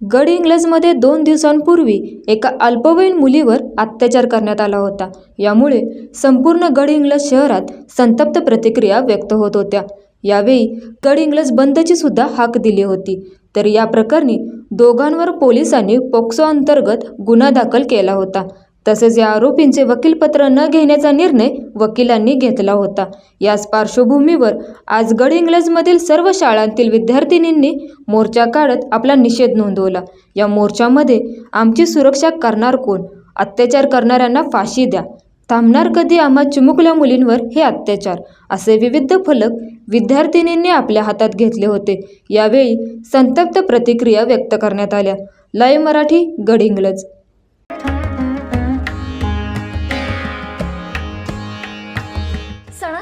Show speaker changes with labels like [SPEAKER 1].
[SPEAKER 1] गड इंग्लजमध्ये दोन दिवसांपूर्वी एका अल्पवयीन मुलीवर अत्याचार करण्यात आला होता. यामुळे संपूर्ण गड इंग्लज शहरात संतप्त प्रतिक्रिया व्यक्त होत होत्या. यावेळी गड इंग्लज बंदची सुद्धा हाक दिली होती. तर या प्रकरणी दोघांवर पोलिसांनी पोक्सो अंतर्गत गुन्हा दाखल केला होता. तसेच या आरोपींचे वकीलपत्र न घेण्याचा निर्णय वकिलांनी घेतला होता. याच पार्श्वभूमीवर आज गड इंग्लजमधील सर्व शाळांतील विद्यार्थिनींनी मोर्चा काढत आपला निषेध नोंदवला. या मोर्चामध्ये आमची सुरक्षा करणार कोण? अत्याचार करणाऱ्यांना फाशी द्या. थांबणार कधी आम्हा चिमुकल्या मुलींवर हे अत्याचार? असे विविध फलक विद्यार्थिनींनी आपल्या हातात घेतले होते. यावेळी संतप्त प्रतिक्रिया व्यक्त करण्यात आल्या. लय मराठी गड